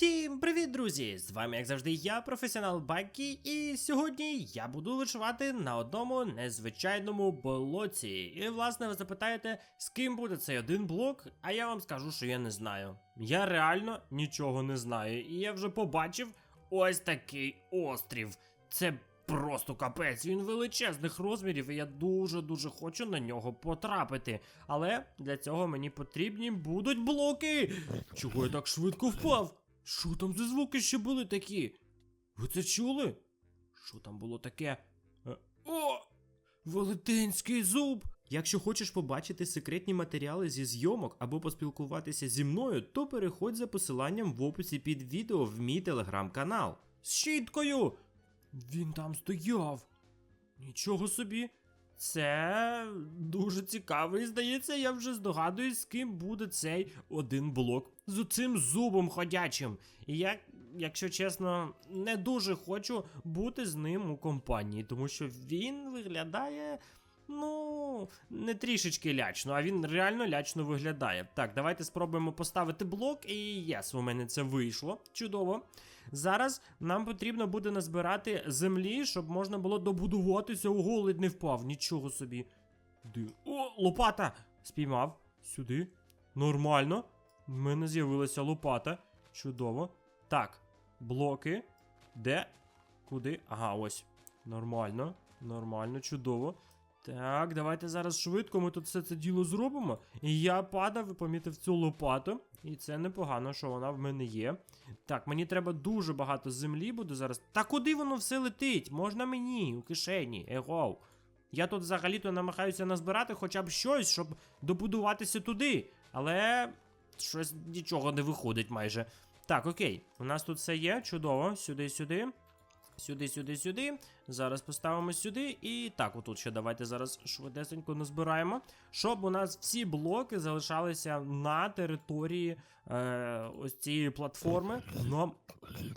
Всім привіт, друзі! З вами, як завжди, я, професіонал Бакі, і сьогодні я буду виживати на одному незвичайному болоті. І, власне, ви запитаєте, з ким буде цей один блок, а я вам скажу, що я не знаю. Я реально нічого не знаю, і я вже побачив ось такий острів. Це просто капець, він величезних розмірів, і я дуже-дуже хочу на нього потрапити. Але для цього мені потрібні будуть блоки. Чого я так швидко впав? Що там за звуки ще були такі? Ви це чули? Що там було таке? Е, О! Велетенський зуб! Якщо хочеш побачити секретні матеріали зі зйомок або поспілкуватися зі мною, то переходь за посиланням в описі під відео в мій телеграм-канал. З щіткою! Він там стояв. Нічого собі. Це дуже цікаво, і здається, я вже здогадуюсь, з ким буде цей один блок з оцим зубом ходячим. І я, якщо чесно, не дуже хочу бути з ним у компанії, тому що він виглядає. Ну, не трішечки лячно, а він реально лячно виглядає. Так, давайте спробуємо поставити блок, і єс, у мене це вийшло. Чудово. Зараз нам потрібно буде назбирати землі, щоб можна було добудуватися. Ого, ледь не впав, нічого собі. Ди... О, лопата! Спіймав. Сюди. Нормально. В мене з'явилася лопата. Чудово. Так, блоки. Де? Куди? Ага, ось. Нормально. Нормально, чудово. Так, давайте зараз швидко ми тут все це діло зробимо. І я падав і помітив цю лопату. І це непогано, що вона в мене є. Так, мені треба дуже багато землі буде зараз. Та куди воно все летить? Можна мені у кишені, егоу. Я тут взагалі-то намагаюся назбирати хоча б щось, щоб добудуватися туди. Але щось нічого не виходить майже. Так, окей, у нас тут все є, чудово. Сюди, сюди. Сюди, сюди, сюди. Зараз поставимо сюди. І так, отут ще давайте зараз швидесенько назбираємо. Щоб у нас всі блоки залишалися на території е, ось цієї платформи. Нам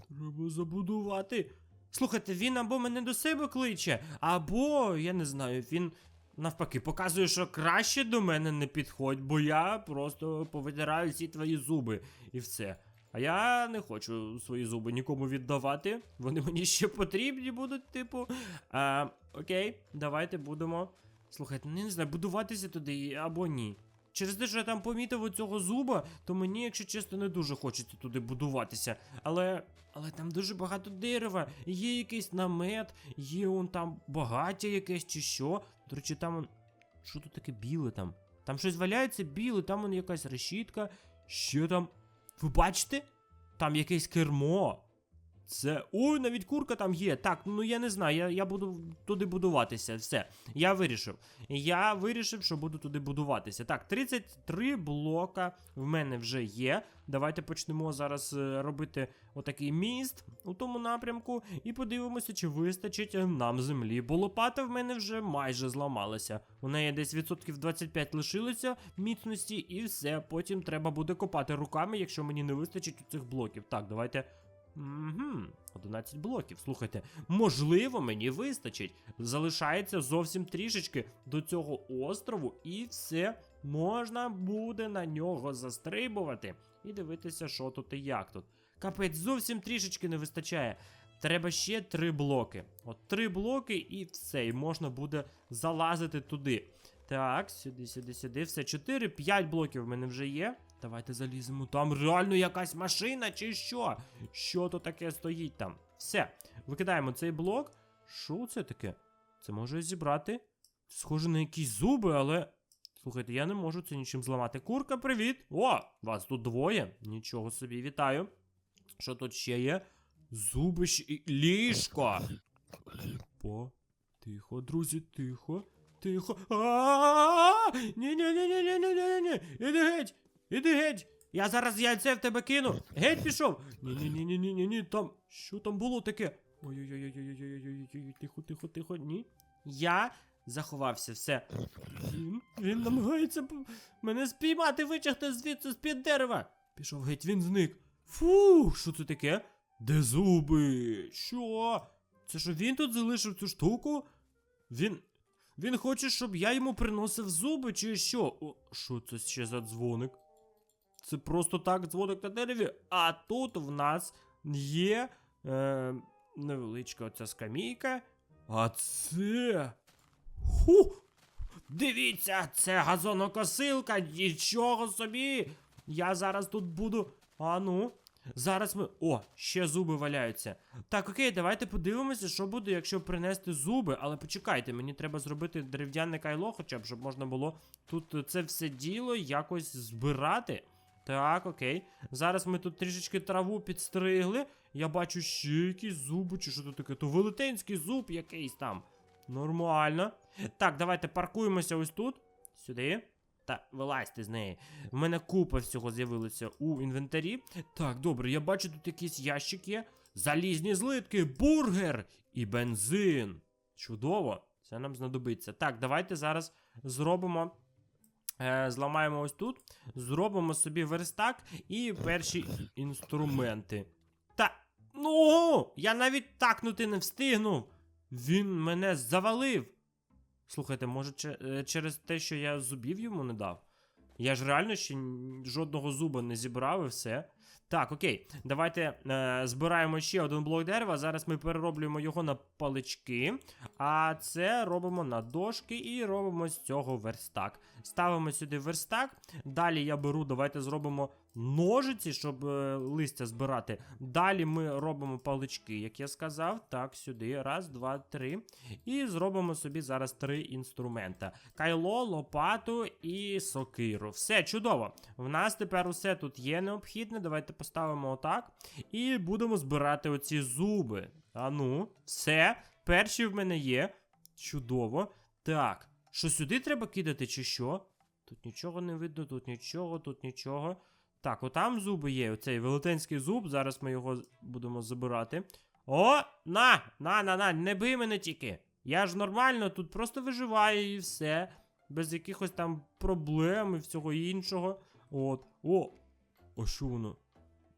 треба забудувати. Слухайте, він або мене до себе кличе, або, я не знаю, він навпаки показує, що краще до мене не підходь, бо я просто повитираю всі твої зуби і все. А я не хочу свої зуби нікому віддавати. Вони мені ще потрібні будуть, типу. А, окей, давайте будемо. Слухайте, ну, не знаю, будуватися туди або ні. Через те, що я там помітив оцього зуба, то мені, якщо чесно, не дуже хочеться туди будуватися. Але. Але там дуже багато дерева, є якийсь намет, є он там багаття якесь чи що. До речі, там. Що тут таке біле там? Там щось валяється біле, там он якась решітка. Що там? Ви бачите? Там якесь кермо. Це. Ой, навіть курка там є. Так, ну я не знаю, я, я буду туди будуватися. Все. Я вирішив. Я вирішив, що буду туди будуватися. Так, 33 блока в мене вже є. Давайте почнемо зараз е, робити отакий міст у тому напрямку і подивимося, чи вистачить нам землі. Бо лопата в мене вже майже зламалася. У неї десь відсотків 25 лишилося міцності, і все. Потім треба буде копати руками, якщо мені не вистачить у цих блоків. Так, давайте. Угу, 11 блоків. Слухайте, можливо, мені вистачить. Залишається зовсім трішечки до цього острову, і все можна буде на нього застрибувати і дивитися, що тут і як тут. Капець, зовсім трішечки не вистачає. Треба ще три блоки. От три блоки, і все, і можна буде залазити туди. Так, сюди, сюди, сюди. Все, 4, 5 блоків в мене вже є. Давайте заліземо. Там реально якась машина чи що? Що то таке стоїть там? Все, викидаємо цей блок. Що це таке? Це може зібрати? Схоже на якісь зуби, але. Слухайте, я не можу це нічим зламати. Курка, привіт! О, вас тут двоє. Нічого собі, вітаю. Що тут ще є? Зуби ще і ліжко. По. Тихо, друзі, тихо. Тихо. А! Ні, ні, ні, ні, ні, ні, ні, ні. Іди геть! Іди геть! Я зараз яйце в тебе кину! Геть пішов! Ні, ні, ні, ні, ні, ні, ні, там. Що там було таке? Ой-ой-ой-ой-ой-ой-ой-ой, тихо, тихо, тихо, ні. Я заховався, все. Він, він намагається мене спіймати, витягти звідси з-під дерева. Пішов геть, він зник. Фу, що це таке? Де зуби? Що? Це що він тут залишив цю штуку? Він. Він хоче, щоб я йому приносив зуби, чи що? О, що це ще за дзвоник? Це просто так дзвоник на дереві. А тут в нас є е, невеличка оця скамійка. А це. Ху! Дивіться, це газонокосилка, нічого собі. Я зараз тут буду. А ну. Зараз ми. О, ще зуби валяються. Так, окей, давайте подивимося, що буде, якщо принести зуби. Але почекайте, мені треба зробити дерев'яне кайло, хоча б, щоб можна було тут це все діло якось збирати. Так, окей. Зараз ми тут трішечки траву підстригли. Я бачу ще якісь зуби, чи що тут таке? То велетенський зуб якийсь там. Нормально. Так, давайте паркуємося ось тут. Сюди. Та вилазьте з неї. В мене купа всього з'явилося у інвентарі. Так, добре, я бачу, тут якийсь ящик є. Залізні злитки, бургер і бензин. Чудово, це нам знадобиться. Так, давайте зараз зробимо. Е, зламаємо ось тут, зробимо собі верстак і перші інструменти. Та ну, я навіть такнути не встигнув. Він мене завалив. Слухайте, може, е, через те, що я зубів йому не дав? Я ж реально ще жодного зуба не зібрав і все. Так, окей, давайте е, збираємо ще один блок дерева. Зараз ми перероблюємо його на палички. А це робимо на дошки і робимо з цього верстак. Ставимо сюди верстак. Далі я беру, давайте зробимо ножиці, щоб е, листя збирати. Далі ми робимо палички, як я сказав. Так, сюди. Раз, два, три. І зробимо собі зараз три інструмента: кайло, лопату і сокиру. Все чудово. В нас тепер усе тут є необхідне. Давайте поставимо отак. І будемо збирати оці зуби. А ну, все. Перші в мене є. Чудово. Так. Що сюди треба кидати, чи що? Тут нічого не видно, тут нічого, тут нічого. Так, отам зуби є. Оцей велетенський зуб. Зараз ми його будемо забирати. О! На! На, на, на, не бий мене тільки. Я ж нормально тут просто виживаю і все. Без якихось там проблем і всього іншого. От. О! А що воно?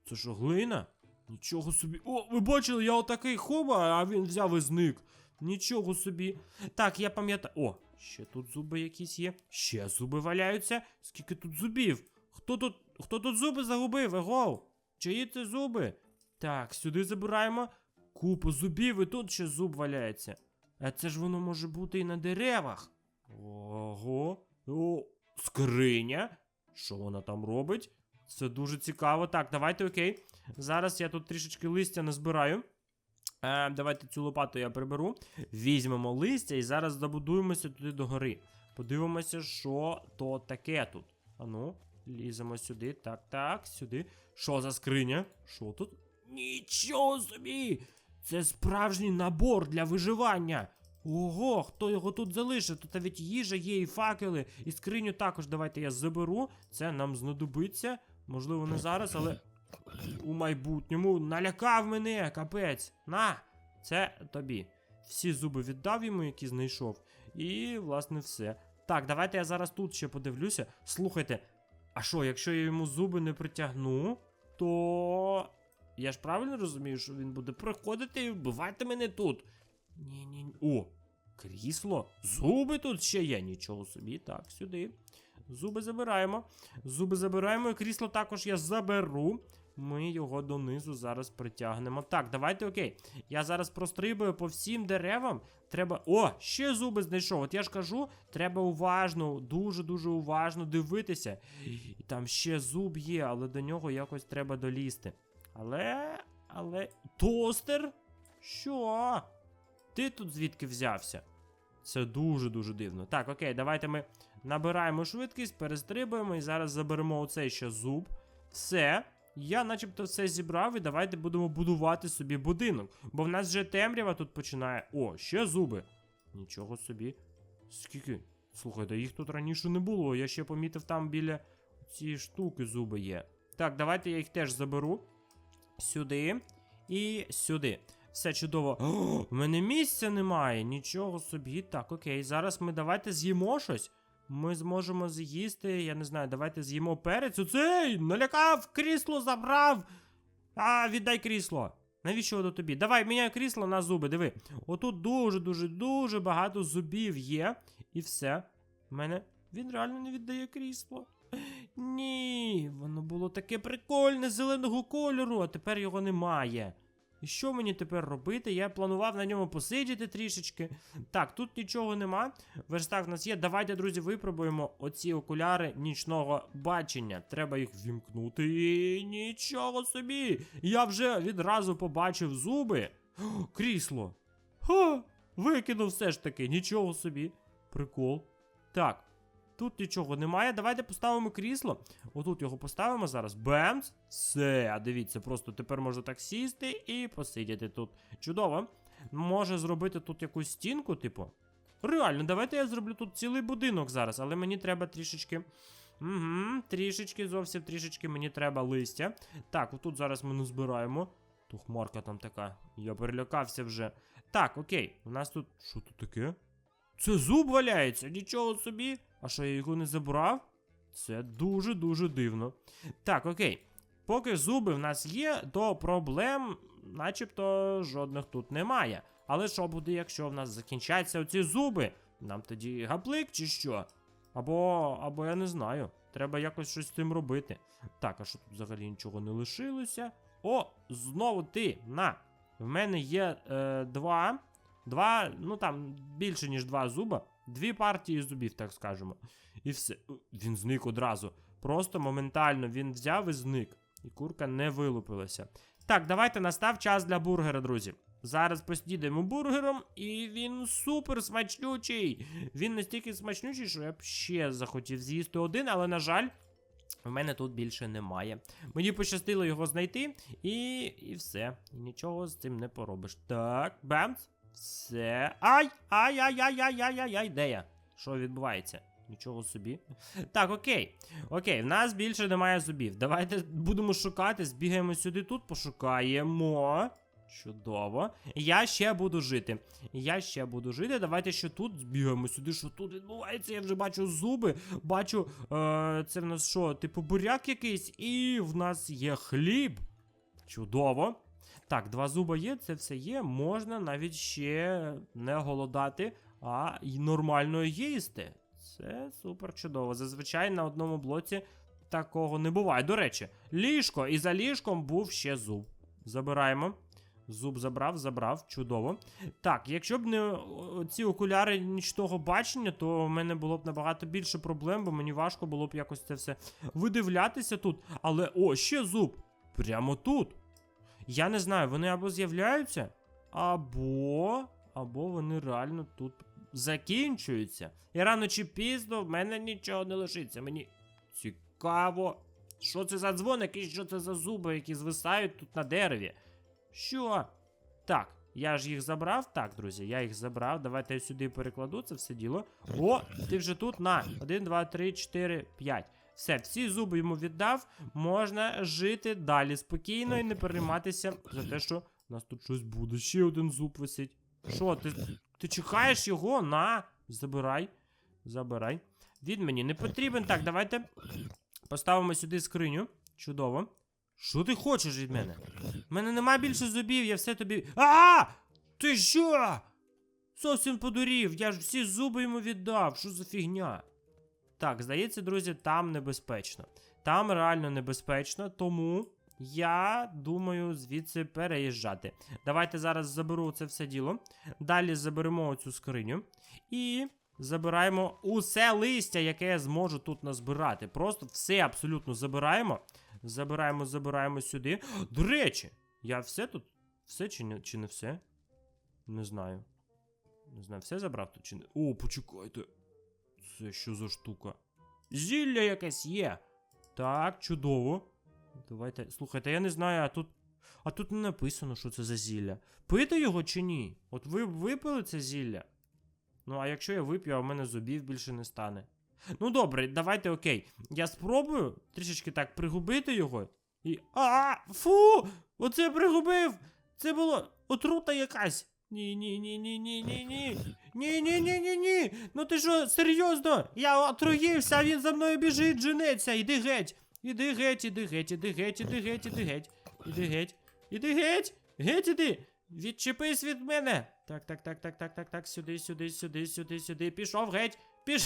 Це що, глина? Нічого собі. О, ви бачили, я отакий хоба, а він взяв і зник. Нічого собі. Так, я пам'ятаю. О, ще тут зуби якісь є. Ще зуби валяються. Скільки тут зубів? Хто тут. Хто тут зуби загубив? Его? Чиї це зуби? Так, сюди забираємо. Купу зубів, і тут ще зуб валяється. А це ж воно може бути і на деревах. Ого. О, скриня. Що вона там робить? Це дуже цікаво. Так, давайте окей. Зараз я тут трішечки листя назбираю. Е, давайте цю лопату я приберу. Візьмемо листя і зараз забудуємося туди до гори. Подивимося, що то таке тут. Ану, ліземо сюди. Так, так, сюди. Що за скриня? Що тут? Нічого собі! Це справжній набор для виживання. Ого, хто його тут залишив? Тут навіть їжа є, і факели, і скриню також давайте я заберу. Це нам знадобиться. Можливо, не зараз, але у майбутньому налякав мене, капець. На, це тобі. Всі зуби віддав йому, які знайшов. І, власне, все. Так, давайте я зараз тут ще подивлюся. Слухайте, а що, якщо я йому зуби не притягну, то. Я ж правильно розумію, що він буде приходити і вбивати мене тут. Ні, ні. О, крісло. Зуби тут ще є. Нічого собі. Так, сюди. Зуби забираємо. Зуби забираємо, і крісло також я заберу. Ми його донизу зараз притягнемо. Так, давайте окей. Я зараз прострибую по всім деревам. Треба. О, ще зуби знайшов. От я ж кажу, треба уважно, дуже-дуже уважно дивитися. І там ще зуб є, але до нього якось треба долізти. Але. Але. Тостер? Що? Ти тут звідки взявся? Це дуже-дуже дивно. Так, окей, давайте ми набираємо швидкість, перестрибуємо і зараз заберемо оцей ще зуб. Все. Я начебто все зібрав і давайте будемо будувати собі будинок. Бо в нас вже темрява тут починає. О, ще зуби. Нічого собі. Скільки? Слухайте, їх тут раніше не було. Я ще помітив там біля цієї штуки зуби є. Так, давайте я їх теж заберу. Сюди і сюди. Все чудово. О, в мене місця немає. Нічого собі. Так, окей. Зараз ми давайте з'їмо щось. Ми зможемо з'їсти, я не знаю, давайте з'їмо перець. Оцей! Налякав, крісло забрав. А, віддай крісло. Навіщо воно тобі? Давай, міняй крісло на зуби, диви. Отут дуже-дуже дуже багато зубів є. І все. В мене. Він реально не віддає крісло. Ні, воно було таке прикольне зеленого кольору, а тепер його немає. Що мені тепер робити? Я планував на ньому посидіти трішечки. Так, тут нічого нема. Верстак в нас є. Давайте, друзі, випробуємо оці окуляри нічного бачення. Треба їх вімкнути. І нічого собі! Я вже відразу побачив зуби. О, крісло. Ха! Викинув все ж таки, нічого собі. Прикол. Так, тут нічого немає. Давайте поставимо крісло. Отут його поставимо зараз. Бемс. Все, дивіться, просто тепер можна так сісти і посидіти тут. Чудово. Може зробити тут якусь стінку, типу. Реально, давайте я зроблю тут цілий будинок зараз, але мені треба трішечки. Угу, трішечки, зовсім трішечки мені треба листя. Так, отут зараз ми назбираємо. То хмарка там така. Я перелякався вже. Так, окей, у нас тут. Що тут таке? Це зуб валяється, нічого собі. А що я його не забрав? Це дуже-дуже дивно. Так, окей. Поки зуби в нас є, то проблем, начебто, жодних тут немає. Але що буде, якщо в нас закінчаться оці зуби? Нам тоді гаплик чи що? Або, або я не знаю. Треба якось щось з цим робити. Так, а що тут взагалі нічого не лишилося? О, знову ти! На! В мене є е, два. Два, ну там більше, ніж два зуба. Дві партії зубів, так скажемо. І все. Він зник одразу. Просто моментально він взяв і зник. І курка не вилупилася. Так, давайте настав час для бургера, друзі. Зараз поснідаємо бургером, і він супер смачнючий. Він настільки смачнючий, що я б ще захотів з'їсти один, але, на жаль, в мене тут більше немає. Мені пощастило його знайти, і, і все. І нічого з цим не поробиш. Так, бамс. Все. Ай! Ай, ай, ай, ай, ай, ай, ай, де я? Що відбувається? Нічого собі. Так, окей. Окей, в нас більше немає зубів. Давайте будемо шукати, збігаємо сюди тут, пошукаємо. Чудово. Я ще буду жити. Я ще буду жити. Давайте ще тут збігаємо сюди, що тут відбувається. Я вже бачу зуби. Бачу, е, це в нас що, типу буряк якийсь, і в нас є хліб. Чудово. Так, два зуба є, це все є. Можна навіть ще не голодати, а й нормально їсти. Це супер чудово. Зазвичай на одному блоці такого не буває. До речі, ліжко, і за ліжком був ще зуб. Забираємо. Зуб забрав, забрав, чудово. Так, якщо б не ці окуляри нічного бачення, то в мене було б набагато більше проблем, бо мені важко було б якось це все видивлятися тут. Але о, ще зуб. Прямо тут. Я не знаю, вони або з'являються, або. Або вони реально тут закінчуються. І рано чи пізно в мене нічого не лишиться. Мені цікаво. Що це за дзвоник і що це за зуби, які звисають тут на дереві? Що? Так, я ж їх забрав. Так, друзі, я їх забрав. Давайте я сюди перекладу це все діло. О, ти вже тут на. 1, 2, 3, 4, 5. Все, всі зуби йому віддав. Можна жити далі спокійно і не перейматися за те, що у нас тут щось буде. Ще один зуб висить. Що, ти, ти чекаєш його? На, забирай. Забирай. Він мені не потрібен. Так, давайте поставимо сюди скриню. Чудово. Що ти хочеш від мене? У мене нема більше зубів, я все тобі. А! Ти що? Зовсім подурів, я ж всі зуби йому віддав. Що за фігня? Так, здається, друзі, там небезпечно. Там реально небезпечно, тому я думаю звідси переїжджати. Давайте зараз заберу це все діло. Далі заберемо оцю скриню. І забираємо усе листя, яке я зможу тут назбирати. Просто все абсолютно забираємо. Забираємо, забираємо сюди. До речі, я все тут. Все чи не, чи не все? Не знаю. Не знаю, все забрав тут чи не. О, почекайте. Це що за штука? Зілля якесь є. Так, чудово. Давайте. Слухайте, я не знаю, а тут. А тут не написано, що це за зілля. Пити його чи ні? От ви випили це зілля? Ну, а якщо я вип'ю, а в мене зубів більше не стане. Ну добре, давайте окей. Я спробую трішечки так пригубити його. І. А! Фу! Оце пригубив! Це було отрута якась. Ні, ні, ні, ні, ні, ні. Ну ти що, серйозно? Я отруївся, а він за мною біжить, женеться. Іди геть. Іди геть, іди геть, іди геть, іди геть, іди геть. Іди геть. Іди геть. Геть іди. Відчепись від мене. Так, так, так, так, так, так, так. Сюди, сюди, сюди, сюди, сюди. Пішов геть. Піш.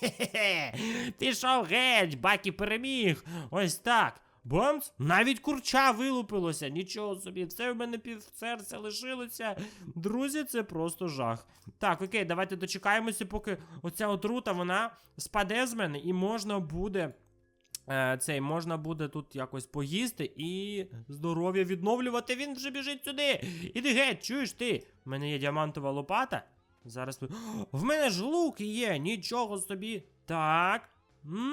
Хе-хе-хе. Пішов геть, Бакі переміг. Ось так. Бамс, навіть курча вилупилося. Нічого собі, все в мене пів серця лишилося. Друзі, це просто жах. Так, окей, давайте дочекаємося, поки оця отрута вона спаде з мене, і можна буде. Е, цей можна буде тут якось поїсти і здоров'я відновлювати. Він вже біжить сюди. Іди геть, чуєш ти? У мене є діамантова лопата. Зараз. В мене ж лук є, нічого собі. Так.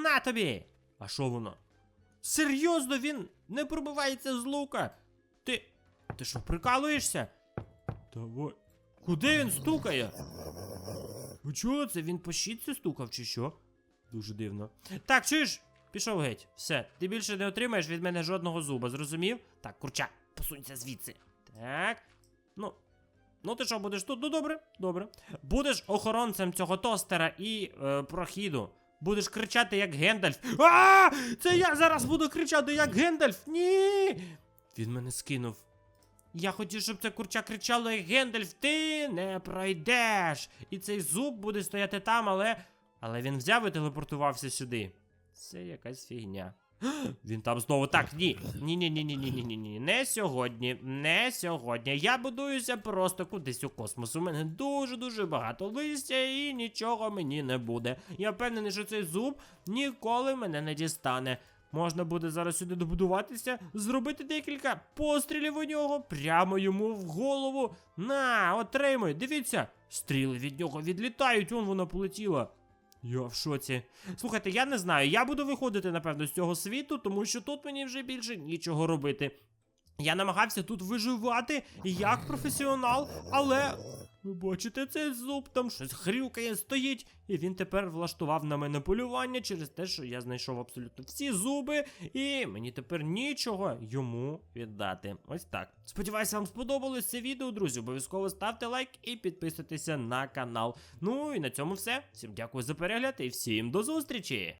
На тобі. А що воно? Серйозно, він не пробивається з лука. Ти. Ти що, прикалуєшся? Давай. Куди він стукає? Ви чули це? Він по щітці стукав чи що? Дуже дивно. Так, чуєш? Пішов геть. Все, ти більше не отримаєш від мене жодного зуба, зрозумів? Так, курча, посунься звідси. Так. Ну. Ну, ти що, будеш тут? Ну добре, добре. Будеш охоронцем цього тостера і е, прохіду. Будеш кричати як Гендальф. А! Це я зараз буду кричати як Гендальф! Ні! Він мене скинув. Я хотів, щоб це курча кричало як Гендальф, ти не пройдеш. І цей зуб буде стояти там, але. Але він взяв і телепортувався сюди. Це якась фігня. Він там знову так, ні. Ні, ні, ні, ні, ні, ні, ні, ні. Не сьогодні, не сьогодні. Я будуюся просто кудись у космос. У мене дуже-дуже багато листя і нічого мені не буде. Я впевнений, що цей зуб ніколи мене не дістане. Можна буде зараз сюди добудуватися, зробити декілька пострілів у нього прямо йому в голову. На, отримуй, дивіться, стріли від нього відлітають, он вона полетіла. Я в шоці. Слухайте, я не знаю, я буду виходити, напевно, з цього світу, тому що тут мені вже більше нічого робити. Я намагався тут виживати як професіонал, але. Ви бачите, цей зуб там щось хрюкає, стоїть, і він тепер влаштував на мене полювання через те, що я знайшов абсолютно всі зуби, і мені тепер нічого йому віддати. Ось так. Сподіваюся, вам сподобалось це відео, друзі. Обов'язково ставте лайк і підписуйтеся на канал. Ну і на цьому все. Всім дякую за перегляд і всім до зустрічі!